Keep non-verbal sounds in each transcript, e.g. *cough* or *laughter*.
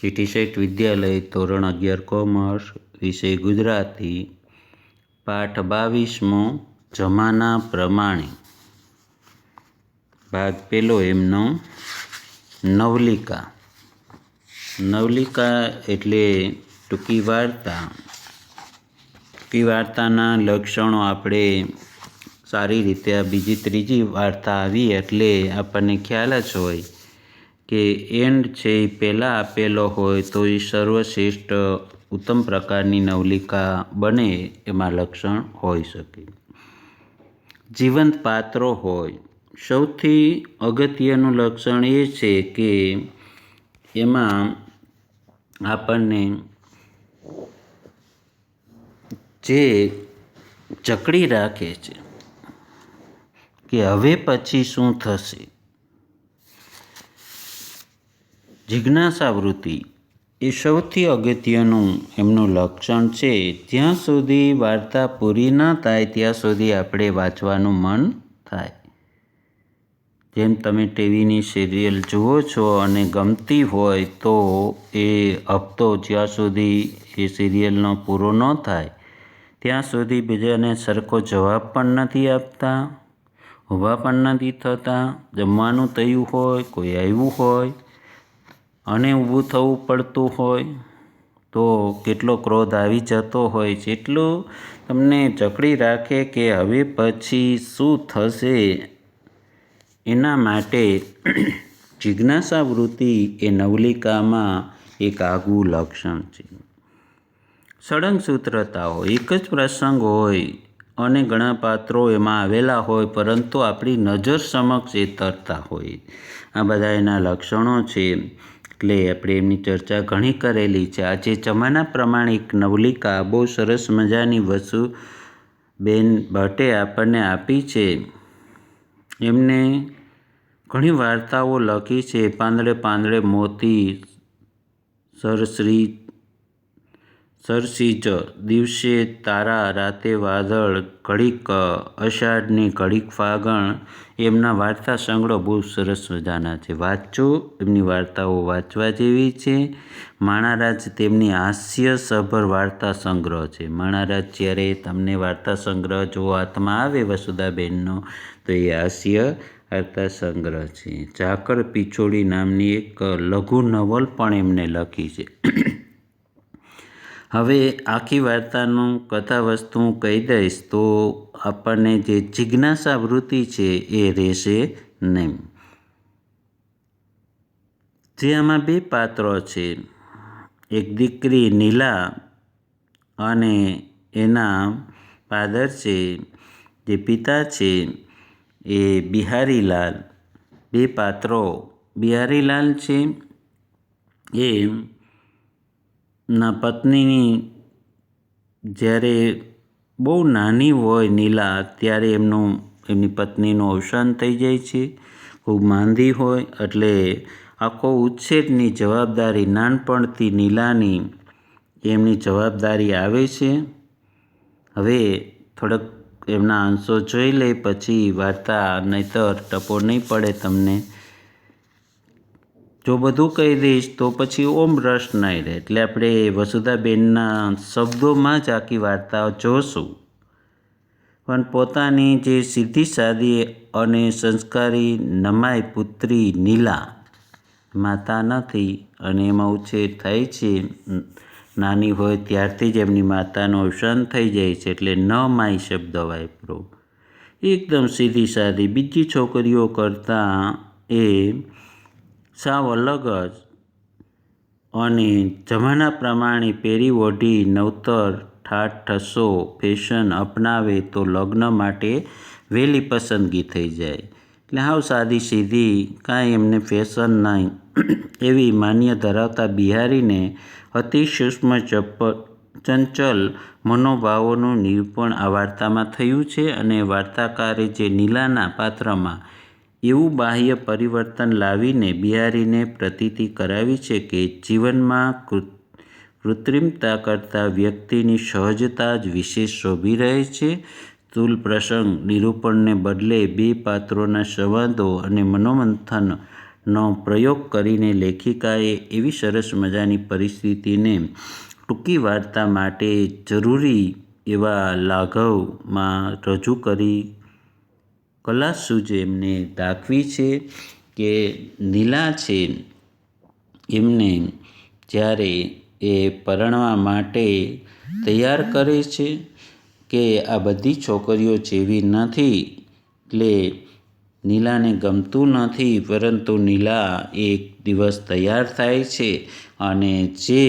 GT શેઠ વિદ્યાલય ધોરણ અગિયાર commerce વિષય ગુજરાતી પાઠ બાવીસમો જમાના પ્રમાણે. ભાગ પેલો એમનો નવલિકા. નવલિકા એટલે ટૂંકી વાર્તા. ટૂંકી વાર્તાના લક્ષણો આપણે સારી રીતે બીજી ત્રીજી વાર્તા આવી એટલે આપણને ખ્યાલ જ હોય કે એન્ડ છે એ પહેલાં આપેલો હોય તો એ સર્વશ્રેષ્ઠ ઉત્તમ પ્રકારની નવલિકા બને એમાં લક્ષણ હોઈ શકે. જીવંત પાત્રો હોય. સૌથી અગત્યનું લક્ષણ એ છે કે એમાં આપણને જે જકડી રાખે છે કે હવે પછી શું થશે? જિજ્ઞાસા વૃત્તિ એ સૌથી અગત્યનું એમનું લક્ષણ છે. જ્યાં સુધી વાર્તા પૂરી ન થાય, ત્યાં સુધી આપણે વાંચવાનું મન થાય. જેમ તમે ટીવીની સિરિયલ જુઓ છો અને ગમતી હોય, તો એ હપ્તો જ્યાં સુધી એ સિરિયલનો પૂરો ન થાય, ત્યાં સુધી બીજાને સરખો જવાબ પણ નથી આપતા, ઊભા પણ નથી થતા, જમવાનું થયું હોય, કોઈ આવ્યું હોય અને ઊભું થવું પડતું હોય તો કેટલો ક્રોધ આવી જતો હોય છે એટલું તમને જકડી રાખે કે હવે પછી શું થશે એના માટે *clears throat* જિજ્ઞાસા વૃત્તિ એ નવલિકામાં એક આગવું લક્ષણ છે. સળંગ સૂત્રતા હોય એક જ પ્રસંગ હોય અને ઘણા પાત્રો એમાં આવેલા હોય પરંતુ આપણી નજર સમક્ષ એ તરતા હોય. આ બધા એના લક્ષણો છે. એટલે આપણે એમની ચર્ચા ઘણી કરેલી છે. આજે જમાના પ્રમાણે એક નવલિકા બહુ સરસ મજાની વસુ બેન ભટ્ટે આપણને આપી છે. એમને ઘણી વાર્તાઓ લખી છે. પાંદડે પાંદડે મોતી સરશ્રી સરસીજ દિવસે તારા રાતે વાદળ ઘડીક, અષાઢની ઘડીક ફાગણ. એમના વાર્તા સંગ્રહ બહુ સરસ મજાના છે. વાંચો, એમની વાર્તાઓ વાંચવા જેવી છે. માણારાજ તેમની હાસ્યસભર વાર્તા સંગ્રહ છે. માણારાજ જ્યારે તમને વાર્તા સંગ્રહ જો હાથમાં આવે વસુદાબેનનો તો એ હાસ્ય વાર્તા સંગ્રહ છે. ઝાકળ પિછોડી નામની એક લઘુ નવલ પણ એમને લખી છે. હવે આખી વાર્તાનું કથા વસ્તુ હું કહી દઈશ તો આપણને જે જિજ્ઞાસા વૃત્તિ છે એ રહેશે નહીં. જે આમાં બે પાત્રો છે, એક દીકરી નીલા અને એના ફાધર છે, જે પિતા છે, એ બિહારીલાલ. બે પાત્રો બિહારીલાલ છે, એ ના, પત્નીની જ્યારે બહુ નાની હોય નીલા, ત્યારે એમનું, એમની પત્નીનું અવસાન થઈ જાય છે. ખૂબ માંદી હોય, એટલે આખો ઉછેરની જવાબદારી નાનપણથી નીલાની એમની જવાબદારી આવે છે. હવે થોડાક એમના અંશો જોઈ લે, પછી વાર્તા નહીતર ટપો નહીં પડે તમને. જો બધું કહી દઈશ, તો પછી ઓમ રસ નહીં રહે. એટલે આપણે વસુધાબેનના શબ્દોમાં જ આખી વાર્તા જોશું. પણ પોતાની જે સીધી સાદી અને સંસ્કારી નમાય પુત્રી નીલા માતા નથી અને એમાં ઉછેર થાય છે. નાની હોય ત્યારથી જ એમની માતાનું અવસાન થઈ જાય છે, એટલે ન માય શબ્દ વાપરો. એકદમ સીધી સાદી બીજી છોકરીઓ કરતાં એ સાવ અલગ જ. અને જમાના પ્રમાણે પહેરી ઓઢી નવતર ઠાઠ ઠસો ફેશન અપનાવે તો લગ્ન માટે વહેલી પસંદગી થઈ જાય. એટલે હાવ સાદી સીધી, કાંઈ એમને ફેશન નહીં. એવી માન્ય ધરાવતા બિહારીને અતિ સૂક્ષ્મ ચપ્પલ ચંચલ મનોભાવોનું નિરૂપણ આ વાર્તામાં થયું છે અને વાર્તાકારે જે નીલાના પાત્રમાં એવું બાહ્ય પરિવર્તન લાવીને બિહારીને પ્રતીતિ કરાવી છે કે જીવનમાં કૃત્રિમતા કરતાં વ્યક્તિની સહજતા જ વિશેષ શોભી રહે છે. સ્થૂલ પ્રસંગ, નિરૂપણને બદલે બે પાત્રોના સંવાદો અને મનોમંથનનો પ્રયોગ કરીને લેખિકાએ એવી સરસ મજાની પરિસ્થિતિને ટૂંકી વાર્તા માટે જરૂરી એવા લાઘવમાં રજૂ કરી કલાસૂઝ એમને દાખવી છે કે નીલા છે, એમને જ્યારે એ પરણવા માટે તૈયાર કરે છે કે આ બધી છોકરીઓ જેવી નથી, એટલે નીલાને ગમતું નથી, પરંતુ નીલા એક દિવસ તૈયાર થાય છે અને જે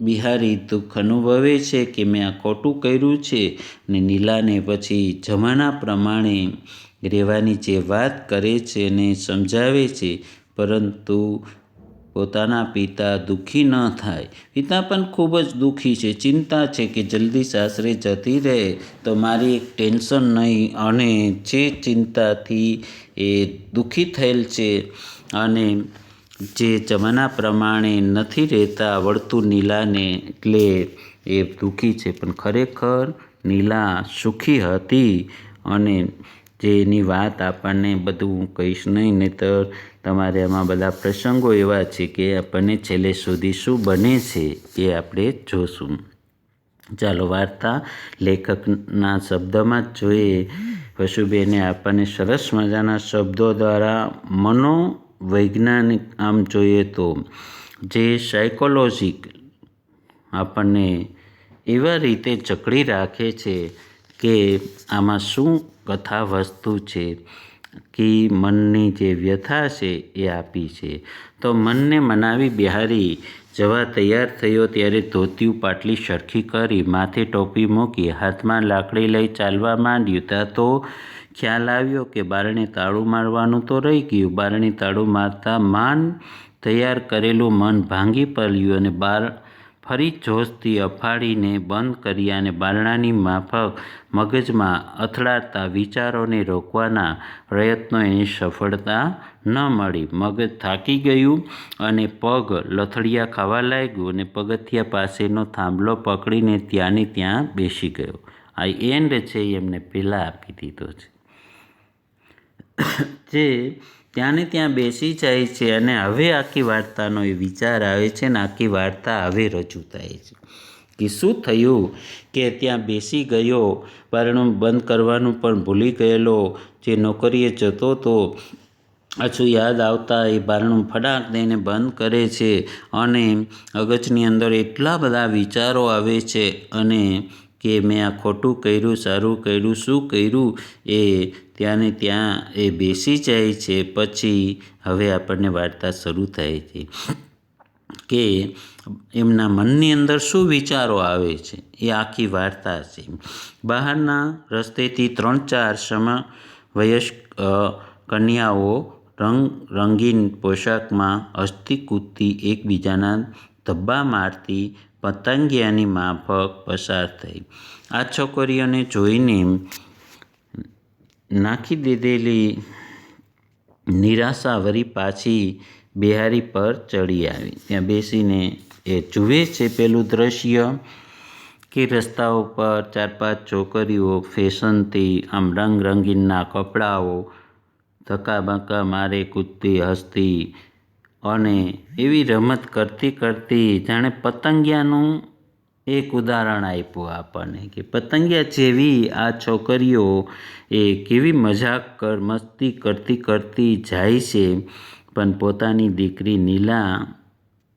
બિહારી દુઃખ અનુભવે છે કે મેં આ ખોટું કર્યું છે ને નીલાને પછી જમાના પ્રમાણે રહેવાની જે વાત કરે છે એને સમજાવે છે, પરંતુ પોતાના પિતા દુઃખી ન થાય. પિતા પણ ખૂબ જ દુઃખી છે. ચિંતા છે કે જલ્દી સાસરે જતી રહે તો મારી એક ટેન્શન નહીં અને જે ચિંતાથી એ દુઃખી થયેલ છે અને જે જમાના પ્રમાણે નથી રહેતા આવડતું નીલાને એટલે એ દુઃખી છે. પણ ખરેખર નીલા સુખી હતી અને જે એની વાત આપણને બધું કહીશ નહીં, નહીંતર તમારે આમાં બધા પ્રસંગો એવા છે કે આપણને છેલ્લે સુધી શું બને છે એ આપણે જોશું. ચાલો, વાર્તા લેખકના શબ્દમાં જ જોઈએ. વસુબેને આપણને સરસ મજાના શબ્દો દ્વારા મનોવૈજ્ઞાનિક આમ જોઈએ તો જે સાયકોલોજીક આપણને એવા રીતે જકડી રાખે છે કે આમાં શું કથા વસ્તુ છે કે મનની જે વ્યથા છે એ આપી છે. તો મનને મનાવી બિહારી જવા તૈયાર થયો ત્યારે ધોતિયું પાટલી સરખી કરી માથે ટોપી મૂકી હાથમાં લાકડી લઈ ચાલવા માંડ્યું. ત્યાં તો ખ્યાલ આવ્યો કે બારણે તાળું મારવાનું તો રહી ગયું. બારણે તાળું મારતા માન તૈયાર કરેલું મન ભાંગી પડ્યું અને બાર ફરી જોશથી અફાડીને બંધ કર્યા અને બારણાની માફક મગજમાં અથડાતા વિચારોને રોકવાના પ્રયત્નો એની સફળતા ન મળી. મગજ થાકી ગયું અને પગ લથડિયા ખાવા લાગ્યું અને પગથિયા પાસેનો થાંભલો પકડીને ત્યાંને ત્યાં બેસી ગયો. આ એન્ડ છે એમને પહેલાં આપી દીધો છે. જે ત્યાંને ત્યાં બેસી જાય છે અને હવે આખી વાર્તાનો એ વિચાર આવે છે ને આખી વાર્તા હવે રજૂ થાય છે. કે શું થયું કે ત્યાં બેસી ગયો બારણું બંધ કરવાનું પણ ભૂલી ગયેલો, જે નોકરીએ જતો હતો પાછું યાદ આવતા એ બારણું ફડાક દઈને બંધ કરે છે અને અગજની અંદર એટલા બધા વિચારો આવે છે અને કે મેં આ ખોટું કર્યું, સારું કર્યું, શું કર્યું એ ત્યાંને ત્યાં એ બેસી જાય છે. પછી હવે આપણને વાર્તા શરૂ થાય છે કે એમના મનની અંદર શું વિચારો આવે છે. એ આખી વાર્તા છે. બહારના રસ્તેથી ત્રણ ચાર સમા વયસ્ક કન્યાઓ રંગ, રંગીન પોશાકમાં હસ્તી કૂદતી એકબીજાના ધબ્બા મારતી પતંગિયાની માફક પસાર થઈ. આ છોકરીઓને જોઈને નાખી દીધેલી નિરાશા વરી પાછી બિહારી પર ચડી આવી. ત્યાં બેસીને એ જુએ છે પેલું દ્રશ્ય કે રસ્તાઓ પર ચાર પાંચ છોકરીઓ ફેશનથી આમ રંગ રંગીનના કપડાઓ ધક્કાબક્કા મારે કૂદતી હસતી અને એવી રમત કરતી કરતી જાણે પતંગિયાનું એક ઉદાહરણ આપ્યું આપણને કે પતંગિયા જેવી આ છોકરીઓ એ કેવી મજાક કર, મસ્તી કરતી કરતી જાય છે, પણ પોતાની દીકરી નીલા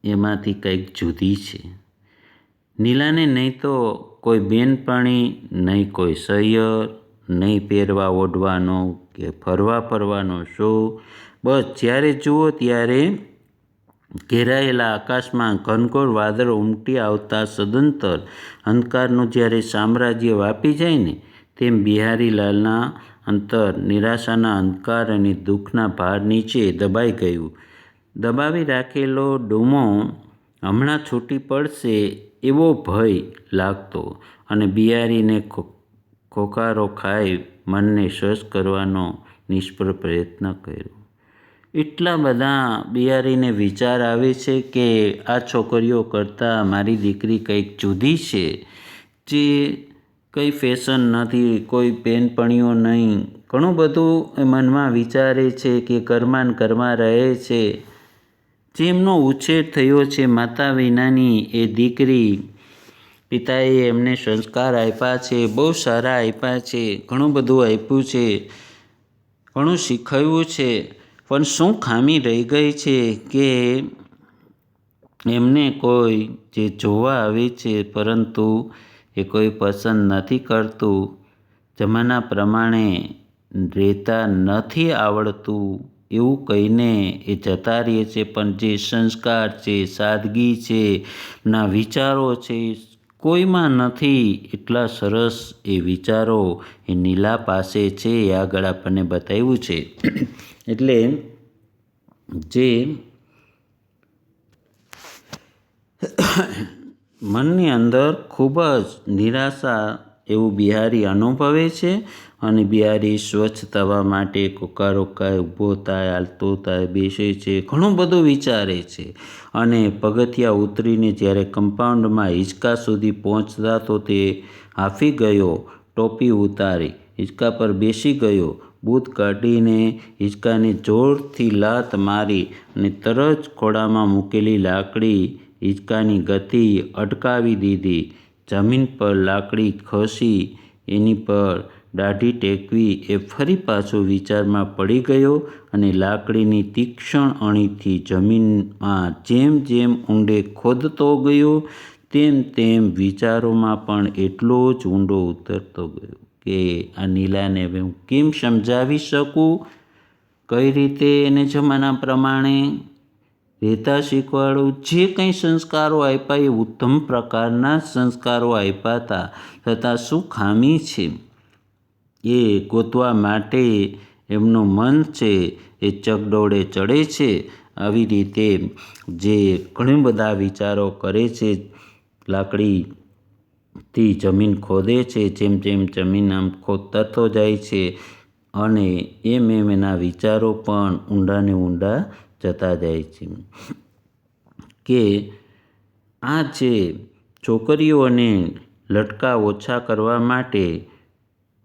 એમાંથી કંઈક જુદી છે. નીલાને નહીં તો કોઈ બેનપણી, નહીં કોઈ સૈયર, નહીં પહેરવા ઓઢવાનો કે ફરવા ફરવાનો શો, બસ જ્યારે જુઓ ત્યારે ઘેરાયેલા આકાશમાં ઘનઘોર વાદળો ઉમટી આવતા સદંતર અંધકારનું જ્યારે સામ્રાજ્ય વાપી જાય ને, તેમ બિહારીલાલના અંતર નિરાશાના અંધકાર અને દુઃખના ભાર નીચે દબાઈ ગયું. દબાવી રાખેલો ડૂમો હમણાં છૂટી પડશે એવો ભય લાગતો અને બિહારીને ખોખારો ખાઈ મનને સ્વસ્થ કરવાનો નિષ્ફળ પ્રયત્ન કર્યો. એટલા બધા બિયારીને વિચાર આવે છે કે આ છોકરીઓ કરતાં મારી દીકરી કંઈક જુદી છે, જે કંઈ ફેશન નથી, કોઈ બેનપણીઓ નહીં. ઘણું બધું એ મનમાં વિચારે છે કે કરમાન ને રહે છે. જેમનો ઉછેર થયો છે માતા વિનાની એ દીકરી પિતાએ એમને સંસ્કાર આપ્યા છે, બહુ સારા આપ્યા છે, ઘણું બધું આપ્યું છે, ઘણું શીખવ્યું છે. પણ શું ખામી રહી ગઈ છે કે એમને કોઈ જે જોવા આવે છે, પરંતુ એ કોઈ પસંદ નથી કરતું. જમાના પ્રમાણે રહેતા નથી આવડતું એવું કહીને એ જતા રહીએ છે, પણ જે સંસ્કાર છે, સાદગી છે, ના વિચારો છે, કોઈમાં નથી એટલા સરસ એ વિચારો એ નીલા પાસે છે, એ આગળ આપણને બતાવ્યું છે. એટલે જે મનની અંદર ખૂબ જ નિરાશા એવું બિહારી અનુભવે છે અને બિહારી સ્વચ્છ થવા માટે કોકા રોકાય ઊભો થાય, હાલતો થાય, બેસે છે, ઘણું બધું વિચારે છે. અને પગથિયા ઉતરીને જ્યારે કમ્પાઉન્ડમાં હિંચકા સુધી પહોંચતા તો તે હાફી ગયો, ટોપી ઉતારી, હિંચકા પર બેસી ગયો બૂટ કાઢીને હિંચકાને જોરથી લાત મારી અને તરત ખોળામાં મૂકેલી લાકડી હિંચકાની ગતિ અટકાવી દીધી. જમીન પર લાકડી ખસી, એની પર દાઢી ટેકવી એ ફરી પાછો વિચારમાં પડી ગયો અને લાકડીની તીક્ષ્ણ અણીથી જમીનમાં જેમ જેમ ઊંડે ખોદતો ગયો, તેમ તેમ વિચારોમાં પણ એટલો જ ઊંડો ઉતરતો ગયો. કે આ નીલાને હવે હું કેમ સમજાવી શકું? કઈ રીતે એને જમાના પ્રમાણે રહેતા શીખવાડું? જે કંઈ સંસ્કારો આપ્યા એ ઉત્તમ પ્રકારના સંસ્કારો આપ્યા હતા. છતાં શું ખામી છે? એ ગોતવા માટે એમનું મન છે, એ ચગડોળે ચડે છે. આવી રીતે જે ઘણા બધા વિચારો કરે છે લાકડીથી જમીન ખોદે છે, જેમ જેમ જમીન આમ ખોદતો જાય છે અને એમ એમ એના વિચારો પણ ઊંડાને ઊંડા જતા જાય છે. કે આ જે છોકરીઓને લટકા ઓછા કરવા માટે,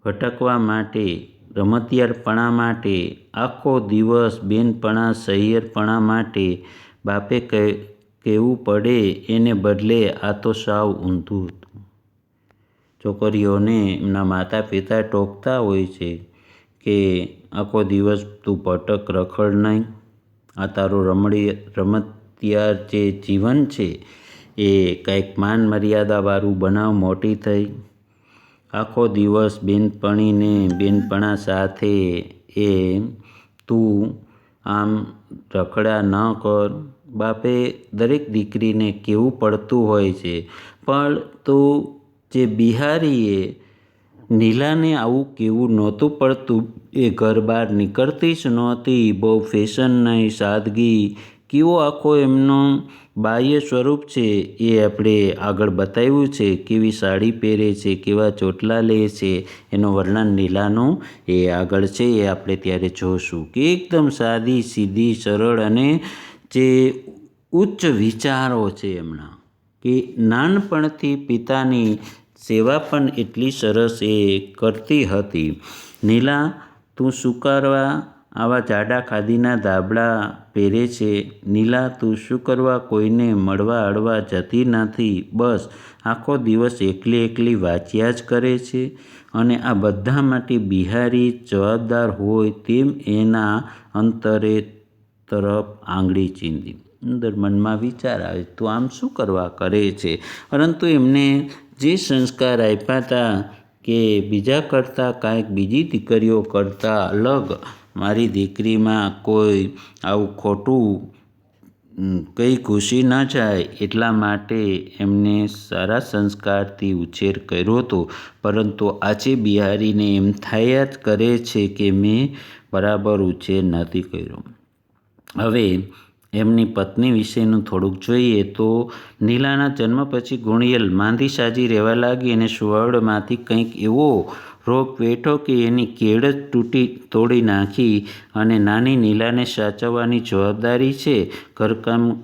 ભટકવા માટે, રમતિયારપણા માટે, આખો દિવસ બેનપણા, સહિયરપણા માટે બાપે કહેવું પડે એને બદલે આ તો સાવ ઊંધું છોકરીઓને એમના માતા પિતા ટોકતા હોય છે કે આખો દિવસ તું ભટક રખડ નહીં. આ તારું રમણી રમતિયાર જે જીવન છે એ કંઈક માન મર્યાદાવાળું બનાવ મોટી થઈ. આખો દિવસ બેનપણીને બેનપણા સાથે એ તું આમ રખડા ન કર. બાપે દરેક દીકરીને કેવું પડતું હોય છે? પણ તો જે બિહારીએ નીલાને આવું કહેવું નહોતું પડતું, એ ઘર બહાર નીકળતી જ નહોતી. બહુ ફેશન નહીં સાદગી. કેવો આખો એમનો બાહ્ય સ્વરૂપ છે એ આપણે આગળ બતાવ્યું છે. કેવી સાડી પહેરે છે, કેવા ચોટલા લે છે, એનું વર્ણન નીલાનું એ આગળ છે એ આપણે ત્યારે જોશું કે એકદમ સાદી, સીધી, સરળ અને જે ઉચ્ચ વિચારો છે એમના. કે નાનપણથી પિતાની સેવા પણ એટલી સરસ એ કરતી હતી. નીલા, તું શું કરવા આવા જાડા ખાદીના ધાબળા પહેરે છે. નીલા, તું શું કરવા કોઈને મળવા અડવા જતી નથી. બસ, આખો દિવસ એકલી એકલી વાંચ્યા જ કરે છે. અને આ બધા માટે બિહારી જવાબદાર હોય તેમ એના અંતરે તરફ આંગળી ચીંધી. અંદર મનમાં વિચાર આવે, તો આમ શું કરવા કરે છે? પરંતુ એમને જે સંસ્કાર આપ્યા હતા કે બીજા કરતાં કાંઈક બીજી દીકરીઓ કરતાં અલગ, મારી દીકરીમાં કોઈ આવું ખોટું કંઈ ખુશી ન જાય એટલા માટે એમને સારા સંસ્કારથી ઉછેર કર્યો હતો. પરંતુ આજે બિહારીને એમ થયા જ કરે છે કે મેં બરાબર ઉછેર નથી કર્યો. હવે એમની પત્ની વિશેનું થોડુંક જોઈએ તો નીલાના જન્મ પછી ગુણિયલ માંદી સાજી રહેવા લાગી અને સુવાવડમાંથી કંઈક એવો રોગ વેઠો કે એની કેળ જ તૂટી તોડી નાખી અને નાની નીલાને સાચવવાની જવાબદારી છે. ઘરકામ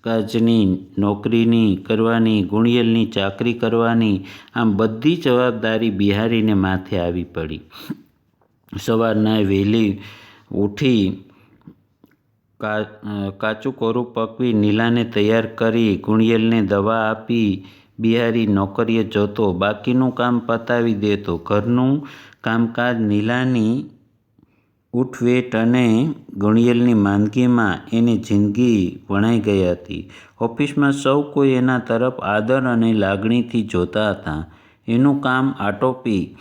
કાજની નોકરીની કરવાની, ગુણિયલની ચાકરી કરવાની, આમ બધી જવાબદારી બિહારીને માથે આવી પડી. સવારના વહેલી ઉઠી કાચું કોરું પકવી નીલાને તૈયાર કરી ગુણિયલને દવા આપી બિહારી નોકરીએ જતો. બાકીનું કામ પતાવી દેતો. ઘરનું કામકાજ નીલાની ઉઠવેટ અને ગુણિયલની માંદગીમાં એની જિંદગી વણાઈ ગઈ હતી. ઓફિસમાં સૌ કોઈ એના તરફ આદર અને લાગણીથી જોતા હતા. એનું કામ આટોપી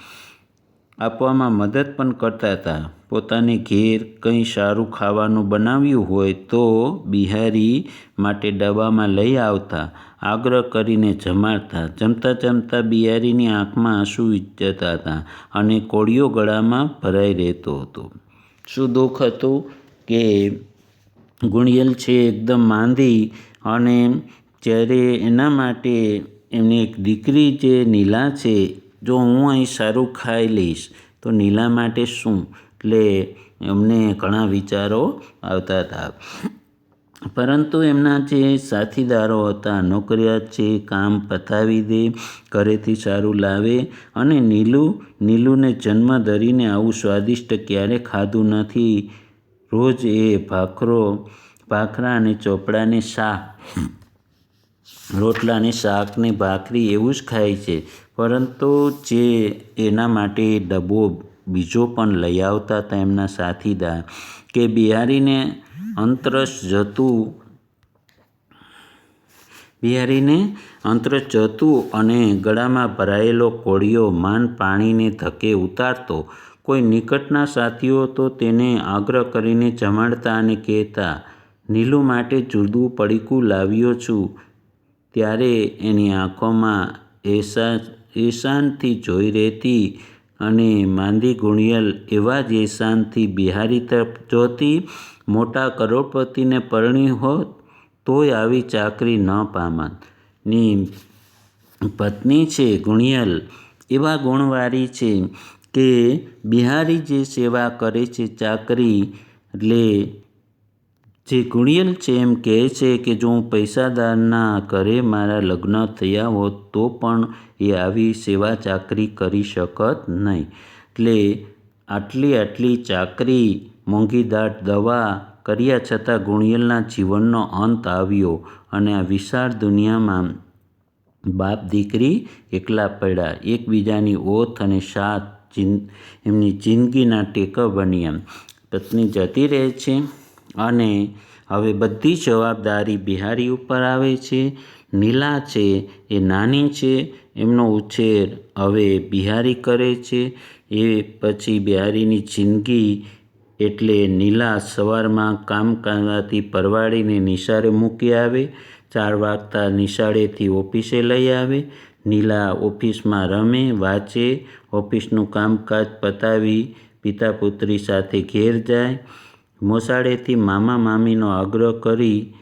આપવામાં મદદ પણ કરતા હતા. પોતાને ઘેર કંઈ સારું ખાવાનું બનાવ્યું હોય તો બિહારી માટે ડબ્બામાં લઈ આવતા, આગ્રહ કરીને જમાડતા, જમતા જમતા બિહારીની આંખમાં આંસુ જતા હતા અને કોળિયો ગળામાં ભરાઈ રહેતો હતો. શું દુઃખ હતું કે ગુણિયલ છે એકદમ માંદી અને જ્યારે એના માટે એમની એક દીકરી જે નીલા છે જો હું અહીં સારું ખાઈ લઈશ, તો નીલા માટે શું? એટલે એમને ઘણા વિચારો આવતા હતા. પરંતુ એમના જે સાથીદારો હતા નોકરિયાત છે કામ પતાવી દે, ઘરેથી સારું લાવે અને નીલુ, નીલુને જન્મ ધરીને આવું સ્વાદિષ્ટ ક્યારે ખાધું નથી, રોજ એ ભાખરો, ભાખરા અને ચોપડાને શાક રોટલાને શાકની ભાખરી એવું જ ખાય છે. પરંતુ જે એના માટે ડબ્બો બીજો પણ લઈ આવતા હતા એમના સાથીદાર કે બિહારીને અંતરસ જતું બિહારીને અંતરસ જતું અને ગળામાં ભરાયેલો કોળિયો માંડ પાણીને ધકે ઉતારતો. કોઈ નિકટના સાથીઓ તો તેને આગ્રહ કરીને જમાડતા અને કહેતા, નીલુ માટે જુદું પડીકું લાવ્યો છું. ત્યારે એની આંખોમાં એહસાન એહસાનથી જોઈ રહેતી અને માંદી ગુણિયલ એવા જ એહસાનથી બિહારી તરફ જોતી મોટા કરોડપતિને પરણી હોત, તોય આવી ચાકરી ન પામત. ની પત્ની છે ગુણિયલ. એવા ગુણવાળી છે કે બિહારી જે સેવા કરે છે, ચાકરી એટલે જે ગુણિયલ છે એમ કહે છે કે જો હું પૈસાદારના ઘરે મારા લગ્ન થયા હોત તો પણ એ આવી સેવા ચાકરી કરી શકત નહીં. એટલે આટલી આટલી ચાકરી, મોંઘીદાટ દવા કર્યા છતાં ગુણિયલના જીવનનો અંત આવ્યો અને આ વિશાળ દુનિયામાં બાપ દીકરી એકલા પડ્યા, એકબીજાની ઓથ અને સાથ એમની જિંદગીના ટેકો બન્યા. પત્ની જતી રહે છે. અને હવે બધી જવાબદારી બિહારી ઉપર આવે છે. નીલા છે, એ નાની છે, એમનો ઉછેર હવે બિહારી કરે છે. એ પછી બિહારીની જિંદગી એટલે નીલા સવારમાં કામ કરવાથી પરવાડીને નિશાળે મૂકી આવે, ચાર વાગતા નિશાળેથી ઓફિસે લઈ આવે. નીલા ઓફિસમાં રમે, વાંચે, ઓફિસનું કામકાજ પતાવી, પિતા પુત્રી સાથે ઘેર જાય. મોસાળેથી મામા મામીનો આગ્રહ કરી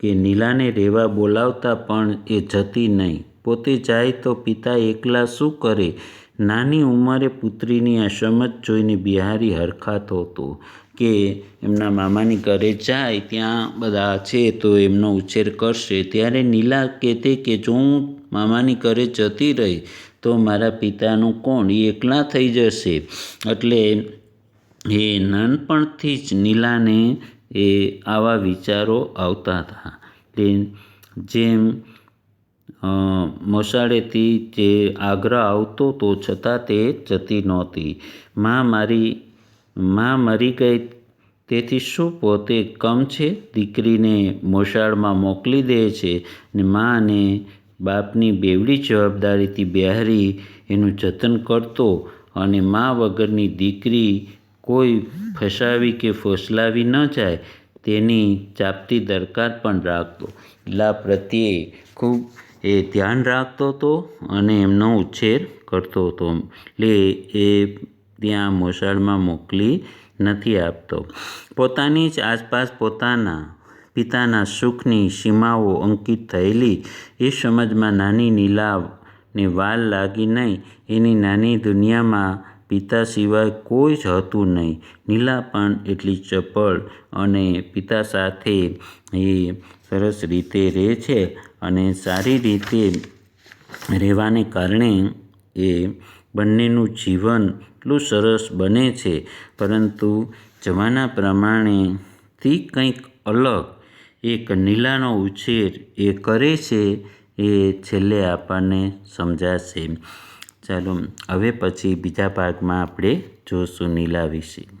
કે નીલાને રહેવા બોલાવતા પણ એ જતી નહીં. પોતે જાય તો પિતા એકલા શું કરે? નાની ઉંમરે પુત્રીની આ સમજ જોઈને બિહારી હરખાતો હતો કે એમના મામાની ઘરે જાય, ત્યાં બધા છે તો એમનો ઉછેર કરશે. ત્યારે નીલા કહેતે કે જો હું મામાની ઘરે જતી રહી તો મારા પિતાનું કોણ? એ એકલા થઈ જશે. એટલે એ નાનપણથી જ નીલાને એ આવા વિચારો આવતા હતા. એટલે જેમ મોસાળેથી જે આગ્રહ આવતો તો છતાં તે જતી નહોતી. માં મારી, માં મરી ગઈ, તેથી શું પોતે કમ છે? દીકરીને મોસાળમાં મોકલી દે છે ને મા અને બાપની બેવડી જવાબદારીથી બિહારી, એનું જતન કરતો અને મા વગરની દીકરી કોઈ ફસાવી કે ફોસલાવી ન જાય તેની ચાપતી દરકાર પણ રાખતો. લા પ્રત્યે ખૂબ એ ધ્યાન રાખતો હતો અને એમનો ઉછેર કરતો હતો એટલે એ ત્યાં મોસાળમાં મોકલી નથી આપતો. પોતાની જ આસપાસ પોતાના પિતાના સુખની સીમાઓ અંકિત થયેલી. એ સમજમાં નાની નીલાને વાલ લાગી નહીં. એની નાની દુનિયામાં પિતા સિવાય કોઈ જ હતું નહીં. નીલા પણ એટલી ચપળ અને પિતા સાથે એ સરસ રીતે રહે છે અને સારી રીતે રહેવાને કારણે એ બંનેનું જીવન એટલું સરસ બને છે. પરંતુ જમાના પ્રમાણેથી કંઈક અલગ એક નીલાનો ઉછેર એ કરે છે એ છેલ્લે આપણને સમજાશે. ચાલો હવે પછી બીજા ભાગમાં આપણે જોશું નીલા વિશે.